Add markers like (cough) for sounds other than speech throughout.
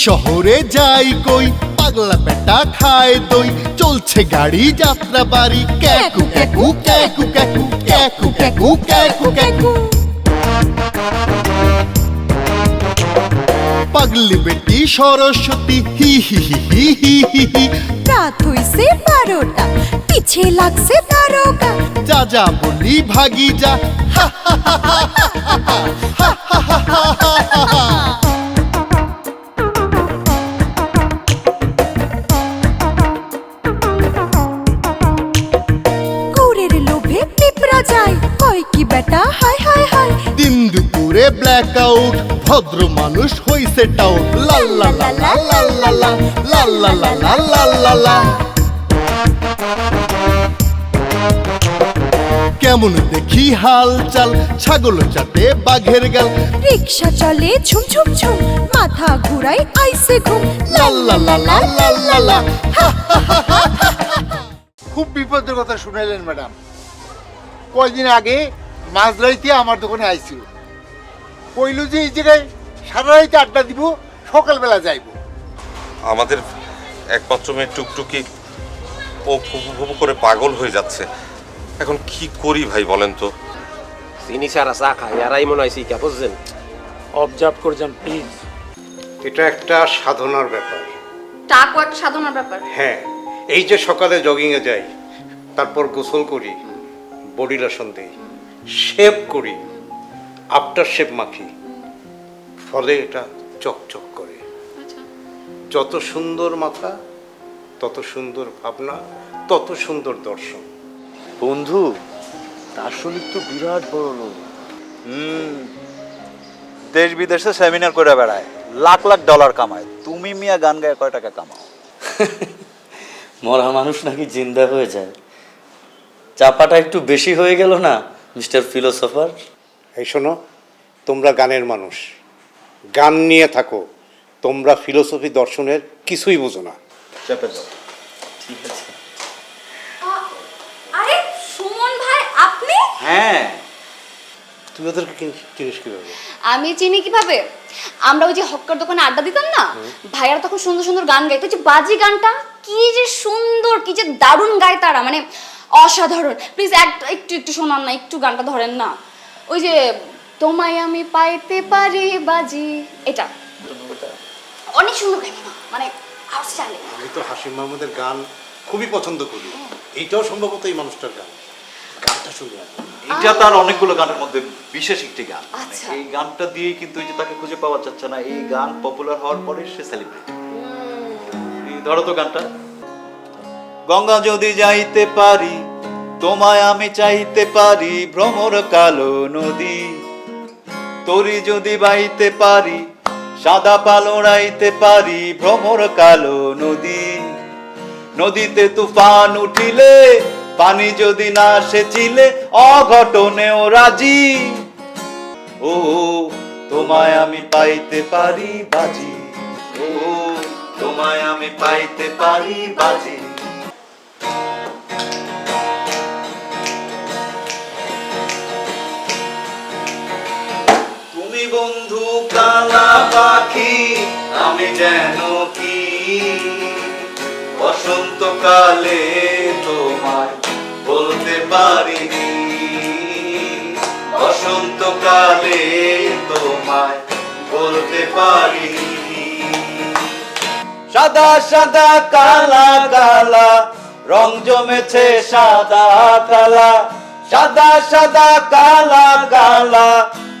শহরে যাই কই পাগলা বেটা খায় দই চলছে গাড়ি যাত্রা বাড়ি ক্যাকু ক্যাকু ক্যাকু ক্যাকু ক্যাকু ক্যাকু ক্যাকু ক্যাকু পাগলি বেটি সরস্বতী হি হি হি হি হি হি হি রাত হইছে বারোটা পিছে লাগছে তারকা যা যা বলি ভাগি যা হা, হা, হা, হা, হা, হা, হা, হা, হা, হা, দুপুরে ব্ল্যাক আউট ভদ্র মানুষ হইছে টাউট লা লা লা লা লা লা লা লা লা লা লা লা লা লা কেমন দেখি হাল চাল ছাগল চাটে বাঘের গাল রিক্সা চলে ঝুম ঝুম ঝুম মাথা ঘুরাই আইসে ঘুম লা লা লা লা লা লা লা খুব বিপদের কথা শুনাইলেন ম্যাডাম কয়দিন আগে মাঝরাইতে আমার দোকানে আইছিল কইল যে এই জায়গায় সারা রাইতে আড্ডা দিব সকালবেলা যাইব। আমাদের একমাত্র মেয়ে টুকটুকি ও ফুপু ফুপু করে পাগল হয়ে যাচ্ছে। এখন কি করি ভাই বলেন তো? চিনি সারা চা খাই আর মনে হয় শিকা বুঝছেন? অবজার্ভ করে যান প্লিজ এটা একটা সাধনার ব্যাপার। টাকও একটা সাধনার ব্যাপার? হ্যাঁ এই যে সকালে জগিংয়ে যাই তারপর গোসল করি বডি লোশন দিই শেভ করি আফটার শেপ মাখি। ফলে এটা চকচক করে। যত সুন্দর মাথা তত সুন্দর ভাবনা তত সুন্দর দর্শন। বন্ধু দার্শনিক তো বিরাট বড় লোক। হুম। দেশ বিদেশে সেমিনার করে বেড়ায়। লাখ লাখ ডলার কামায়। তুমি মিয়া গান গায়ে কয় টাকা কামাও? (laughs) মরা মানুষ নাকি জিন্দা হয়ে যায়। চাপাটা একটু বেশি হয়ে গেল না মিস্টার ফিলোসফার? এই শোনো তোমরা গানের মানুষ। গান নিয়ে থাকো তোমরা ফিলোসফি দর্শনের কিছুই বুঝো না। ঠিক আছে। আরে সুমন ভাই আপনি? হ্যাঁ। তুমি ওদেরকে চিনিস কীভাবে? আমি চিনি কীভাবে? আমরা ওই যে হক্কার দোকানে আড্ডা দিতাম না? ভাইয়ারা তখন সুন্দর সুন্দর গান গাইতো। ওই যে বাজি গানটা কি যে সুন্দর কি যে দারুণ গায় তারা। মানে অসাধারণ। প্লিজ একটু একটু শোনান না একটু গানটা ধরেন না। ওই যে তোমায় আমি পাইতে পারি বাজি এটা। অনেক সুন্দর না মানে আউটস্ট্যান্ডিং আমি তো হাসিম মাহমুদের গান খুবই পছন্দ করি। এইটাও সম্ভবত এই মানুষটার গান। গানটা শুনি। এটা তার অনেকগুলো গানের মধ্যে বিশেষ একটি গান। মানে আচ্ছা। এই গানটা দিয়েই কিন্তু ওই যে তাকে খুঁজে পাওয়া যাচ্ছে না এই গান পপুলার হওয়ার পরে সে সেলিব্রেট ধরো তো গানটা। গঙ্গা যদি যাইতে পারি তোমায় আমি চাইতে পারি ভ্রমর কালো নদী। তরি যদি বাইতে পারি, সাদা পালো পারি ভ্রমর কালো নদী। নদীতে তুফান উঠিলে, পানি যদি না সেচিলে, অঘটনেও রাজি। ও, তোমায় আমি পাইতে পারি বাজি। ও, তোমায় আমি পাইতে পারি বাজি। পাখি, আমি যেন কি? বসন্তকালে বলতে পারিনি। বসন্তকালে বলতে পারিনি। সাদা সাদা কালা কালা, রং জমেছে সাদা কালা। সাদা সাদা কালা কালা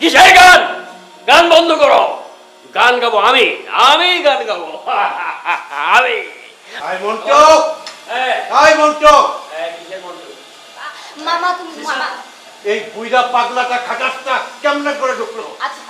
কিসের গান? গান বন্ধ করো। গান গাবো আমি। আমি গান গাবো। (laughs) আমি। আই মন্টক এই, আই বন্ধু? মামা তুমি মামা। এই বুইরা পাগলাটা খাটাসটা কেমনে করে ঢুকলো? আচ্ছা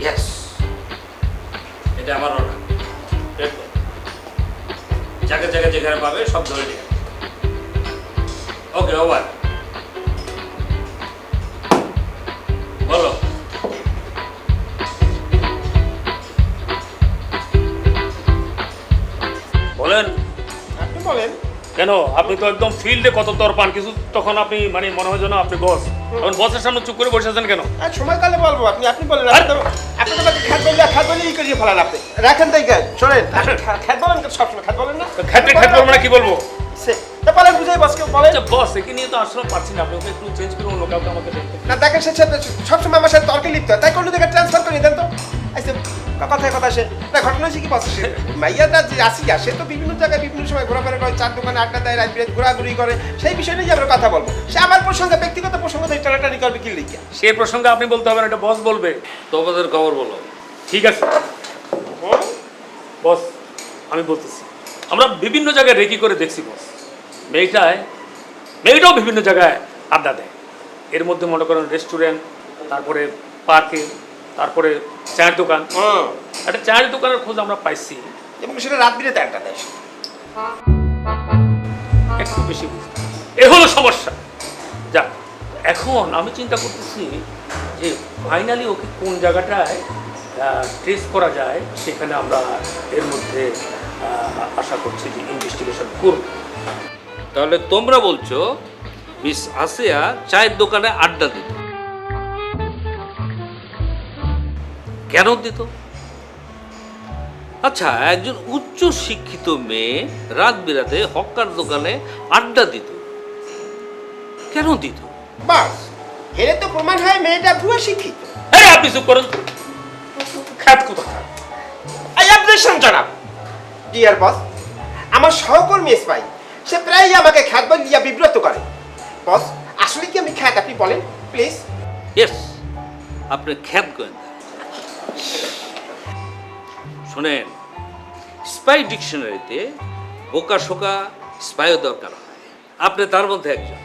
ইয়েস এটা আমার অর্ডার জায়গায় জায়গায় যেখানে পাবে সব ধরে নিয়ে ওকে ওভার বলো। বলেন। আপনি বলেন। কেন? আপনি তো একদম ফিল্ডে কত তর পান? কিছু তখন আপনি মানে মনে হয় যেন আপনি বস এখন বসের সামনে চুপ করে বসে আছেন কেন? আর সময় কালে বলব। আপনি আপনি বলেন। আরে! আপনি তো আপনি বললে খাত ই করিয়ে ফেলান আপনি। রাখেন তাই শোনেন বলেন সবসময় না কি বলব? তা বলেন বুঝাই বসকে বলেন আচ্ছা বস একে নিয়ে তো আসলে পারছি না আপনি ওকে একটু চেঞ্জ করুন অন্য কাউকে আমাকে দেখতে। না দেখেন সে সাথে সবসময় আমার সাথে তর্কে লিপ্ত হয়। তাই কোনো জায়গায় ট্রান্সফার করে দেন তো। আচ্ছা কথায় কথা সে। না ঘটনা হচ্ছে কি বস সে মাইয়াটা যে আসিয়া সে তো বিভিন্ন জায়গায় বিভিন্ন সময় ঘোরাফেরা করে চার দোকানে আড্ডা দেয় রাত বিরাত ঘোরাঘুরি করে। সেই বিষয় নিয়ে আমরা কথা বলব। সে আমার প্রসঙ্গে ব্যক্তিগত প্রসঙ্গ দিয়ে টানাটানি করবে কি লিখিয়া? সে প্রসঙ্গে আপনি বলতে হবে এটা বস বলবে। তোমাদের খবর বলো। ঠিক আছে। বস আমি বলতেছি। আমরা বিভিন্ন জায়গায় রেকি করে দেখছি বস। মেয়েটায় মেয়েটাও বিভিন্ন জায়গায় আড্ডা দেয়। এর মধ্যে মনে করেন রেস্টুরেন্ট তারপরে পার্কে তারপরে চায়ের দোকান। একটা চায়ের দোকানের খোঁজ আমরা পাইছি। এবং সেটা রাত বিরেতে আড্ডা দেয় একটু বেশি এ হলো সমস্যা। যাক এখন আমি চিন্তা করতেছি যে ফাইনালি ওকে কোন জায়গাটায় ট্রেস করা যায় সেখানে আমরা এর মধ্যে আশা করছি যে ইনভেস্টিগেশন করব। তাহলে তোমরা বলছো মিস আসিয়া চায়ের দোকানে আড্ডা দিত। কেন দিত? আচ্ছা একজন উচ্চ শিক্ষিত মেয়ে রাত বিরাতে হকার দোকানে আড্ডা দিত। কেন দিত? বাসের তো প্রমাণ হয় মেয়েটা ভুয়া শিক্ষিত। হ্যাঁ আপনি চুপ করুন। খ্যাত কোথায় আই অবজেকশন জানাব। ডিয়ার বস আমার সহকর্মী এসপাই সে প্রায়ই আমাকে খ্যাত বল দিয়া বিব্রত করে। বস আসলে কি আমি খ্যাত? আপনি বলেন প্লিজ ইয়েস আপনি খ্যাত গোয়েন্দা। শোনেন স্পাই ডিকশনারিতে বোকা শোকা স্পাইও দরকার হয়। আপনি তার মধ্যে একজন।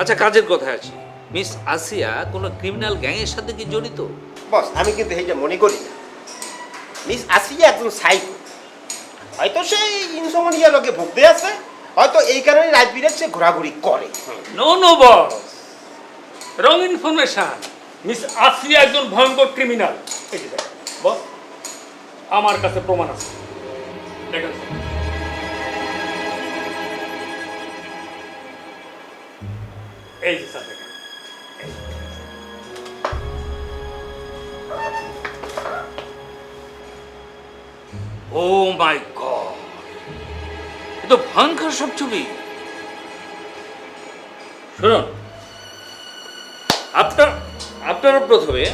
আচ্ছা কাজের কথা আছে মিস আসিয়া কোনো ক্রিমিনাল গ্যাংয়ের সাথে কি জড়িত? বস আমি কিন্তু এইটা মনে করি না। মিস আসিয়া একজন সাইকো হয়তো সেই ইনসমনিয়া লোকে ভুগতে আছে। হয়তো এই কারণে রাজবীরের সে ঘোরাঘুরি করে। No no, boss. Wrong information miss Asiya একজন ভয়ঙ্কর ক্রিমিনাল বস, আমার কাছে প্রমাণ আছে। দেখেন। এই যে স্যার ও মাই গড। এ তো ভয়ঙ্কর সব ছবি। শুনুন আপনার আপনারা প্রথমে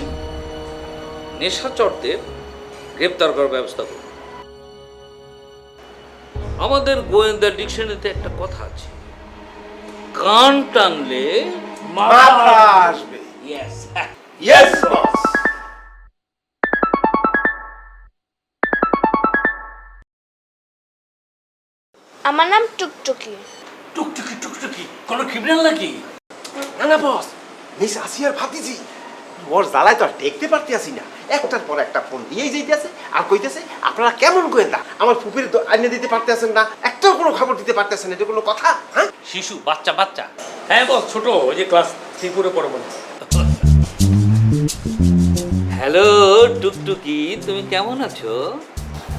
নেশাচরদের গ্রেপ্তার করার ব্যবস্থা করুন। আমাদের গোয়েন্দা ডিকশনারিতে একটা কথা আছে। কান টানলে মাথা আসবে। ইয়েস ইয়েস বস আমার নাম টুকটুকি। টুকটুকি টুকটুকি কোনো ক্রিমিনাল নাকি? না না বস মিস আসিয়ার ভাতিজি। ওর জ্বালায় তো আর দেখতে পারতে আসি না। একটার পর একটা ফোন দিয়েই যাইতেছে আর কইতেছে আপনারা কেমন গোয়েন্দা? আমার ফুপির তো আইনে দিতে পারতেছেন না। একটাও কোনো খবর দিতে পারতেছেন না। এটা কোনো কথা হ্যাঁ? শিশু বাচ্চা বাচ্চা। হ্যাঁ বস ছোট ওই যে ক্লাস থ্রি ফোরে পড়ো মনে হ্যালো টুকটুকি তুমি কেমন আছো?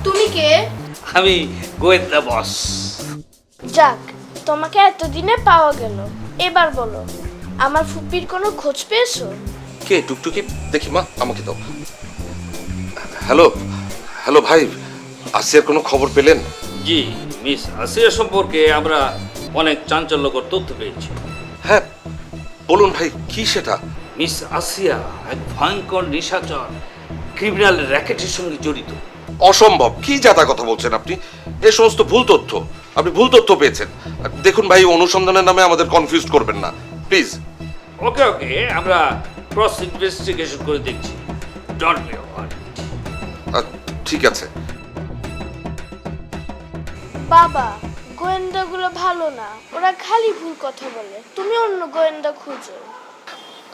তুমি কে? আমি গোয়েন্দা বস যাক তোমাকে এতদিনে পাওয়া গেল। এবার বলো আমার ফুপির কোনো খোঁজ পেয়েছ? কে টুকটুকি? দেখি মা আমাকে দাও। হ্যালো হ্যালো ভাই আসিয়ার কোনো খবর পেলেন? জি মিস আসিয়া সম্পর্কে আমরা অনেক চাঞ্চল্যকর তথ্য পেয়েছি। হ্যাঁ বলুন ভাই কি সেটা? মিস আসিয়া এক ভয়ঙ্কর নিশাচর ক্রিমিনাল র্যাকেটের সঙ্গে জড়িত। অসম্ভব। কি জাতা কথা বলছেন আপনি? এ সমস্ত ভুল তথ্য। আপনি ভুল তথ্য পেয়েছেন। দেখুন ভাই অনুসন্ধানের নামে আমাদের কনফিউজ করবেন না। প্লিজ ওকে ওকে আমরা ক্রস ইনভেস্টিগেশন করে দেখছি। ডন্ট বি ঠিক আছে। বাবা গোয়েন্দাগুলো ভালো না। ওরা খালি ভুল কথা বলে। তুমি অন্য গোয়েন্দা খুঁজো।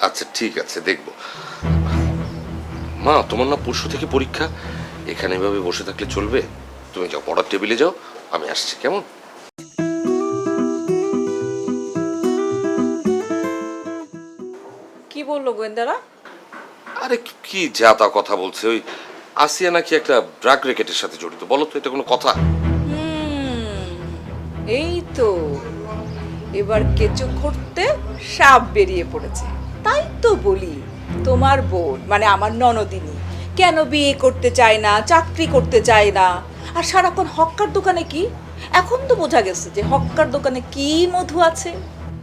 আচ্ছা ঠিক আছে দেখব। মা তোমার না পরশু থেকে পরীক্ষা? এখানে এভাবে বসে থাকলে চলবে? তুমি যাও পড়ার টেবিলে যাও আমি আসছি কেমন? কি বলল গোয়েন্দারা? আরে কি যা তা কথা বলছে ওই আসিয়া নাকি একটা ড্রাগ রেকেটের সাথে জড়িত বলো তো এটা কোনো কথা? এই তো। এবার কেঁচো করতে সাপ বেরিয়ে পড়েছে। তাই তো বলি তোমার বোন মানে আমার ননদিনী কেন বিয়ে করতে চায় না চাকরি করতে চায় না? আর সারাক্ষণ হক্কার দোকানে কি? এখন তো বোঝা গেছে যে হক্কার দোকানে কি মধু আছে।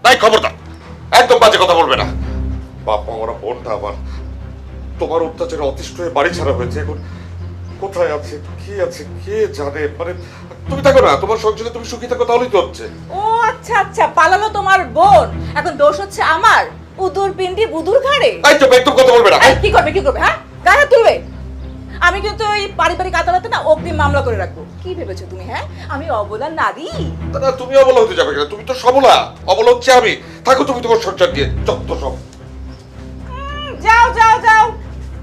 তাই খবরদার একদম বাজে কথা বলবে না। বাপ আমার বোনটা আমার। তোমার অত্যাচারে অতিষ্ঠ হয়ে বাড়ি ছাড়া হয়েছে এখন। কোথায় আছে কি আছে কে জানে? মানে তুমি থাকো না তোমার সংসারে তুমি সুখী থাকো তাহলেই তো হচ্ছে। ও আচ্ছা আচ্ছা পালালো তোমার বোন। এখন দোষ হচ্ছে আমার। উদুর পিন্ডি বুদুর ঘাড়ে। এই তো একদম কথা বলবে না। কি করবে কি করবে হ্যাঁ? গায়ে হাত তুলবে? আমি কিন্তু ওই পারিবারিক আদালতে না অগ্নি মামলা করে রাখব। কি ভেবেছো তুমি হ্যাঁ? আমি অবলা নারী। না তুমি অবলা হতে যাবে কেন? তুমি তো সবলা। অবলা হচ্ছে আমি। থাকো তুমি তোমার সংসার দিয়ে যত সব। যাও যাও যাও।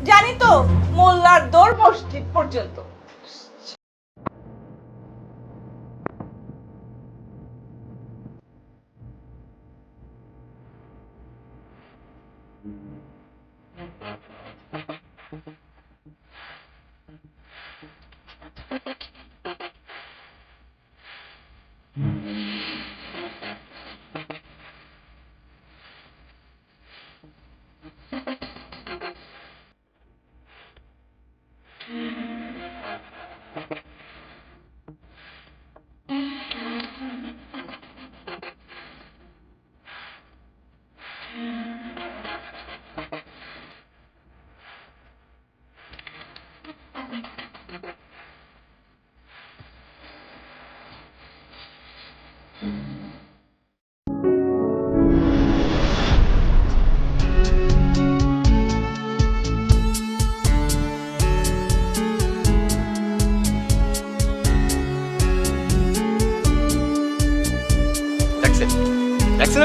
জানি তো মোল্লার দৌড় মসজিদ পর্যন্ত। Mm-hmm.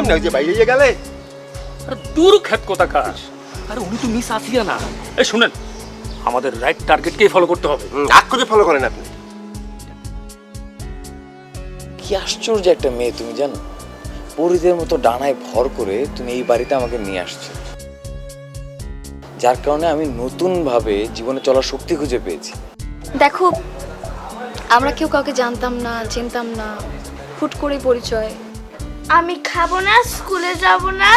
আপনি ওই যে বাইরে গেলে আরে খ্যাত কোথাকার আরে উনি তো মিস আসিয়া না এই শুনেন আমাদের রাইট টার্গেটকেই ফলো করতে হবে আগ করে ফলো করেন আপনি কি আশ্চর্য একটা মেয়ে তুমি জানো? পরিদের মতো ডানায় ভর করে তুমি এই বাড়িতে আমাকে নিয়ে আসছো। যার কারণে আমি নতুনভাবে জীবনে চলার শক্তি খুঁজে পেয়েছি। দেখো আমরা কেউ কাউকে জানতাম না চিনতাম না। হুট করে পরিচয়। আমি খাব না স্কুলে যাব না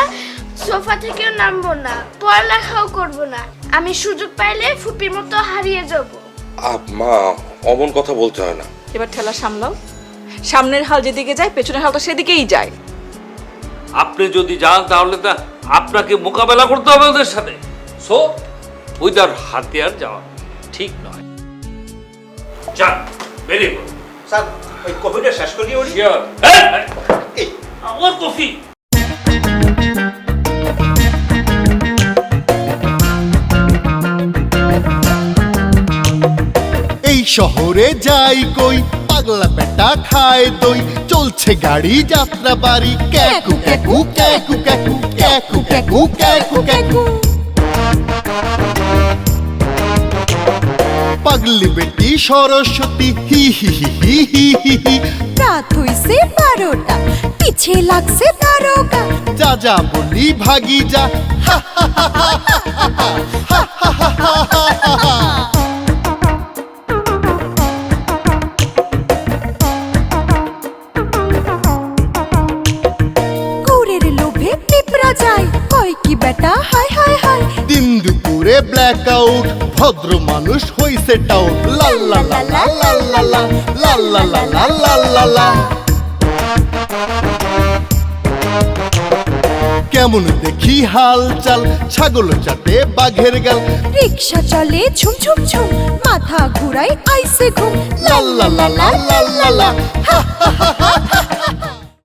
সোফা থেকেও নামবো না পড়ালেখাও করব না। আমি সুযোগ পাইলে ফুপির মতো হারিয়ে যাব। আপ মা অমন কথা বলতে হয় না। এবার ঠেলা সামলাও। সামনের হাল যেদিকে যায় পেছনের হালটা সেদিকেই যায়। আপনি যদি যান তাহলে তা আপনাকে মোকাবেলা করতে হবে ওদের সাথে। সো উইদার হাতিয়ার যাওয়া ঠিক নয়। যান বেরিয়ে পড়ুন। স্যার ওই কফিটা শেষ করিয়ে ওর শিওর এই আমার কফি। শহরে যাই কই পাগলা বেটা খায় দই চলছে গাড়ি যাত্রা বাড়ি ক্যাকু ক্যাকু ক্যাকু ক্যাকু ক্যাকু ক্যাকু ক্যাকু ক্যাকু পাগলি বেটি সরস্বতী হি হি হি হি হি হি হি রাত হইছে বারোটা পিছে লাগছে তারকা যা যা বলি ভাগি যা হা হা হা হা হা হা হা হা হা হা দুপুরে ব্ল্যাক আউট ভদ্র মানুষ হইছে টাউট লা লা লা লা লা লা লা লা লা লা লা লা লা লা কেমন দেখি হাল চাল ছাগল চাটে বাঘের গাল রিক্সা চলে ঝুম ঝুম ঝুম মাথা ঘুরাই আইসে ঘুম লা লা লা লা লা লা লা হা হা হা হা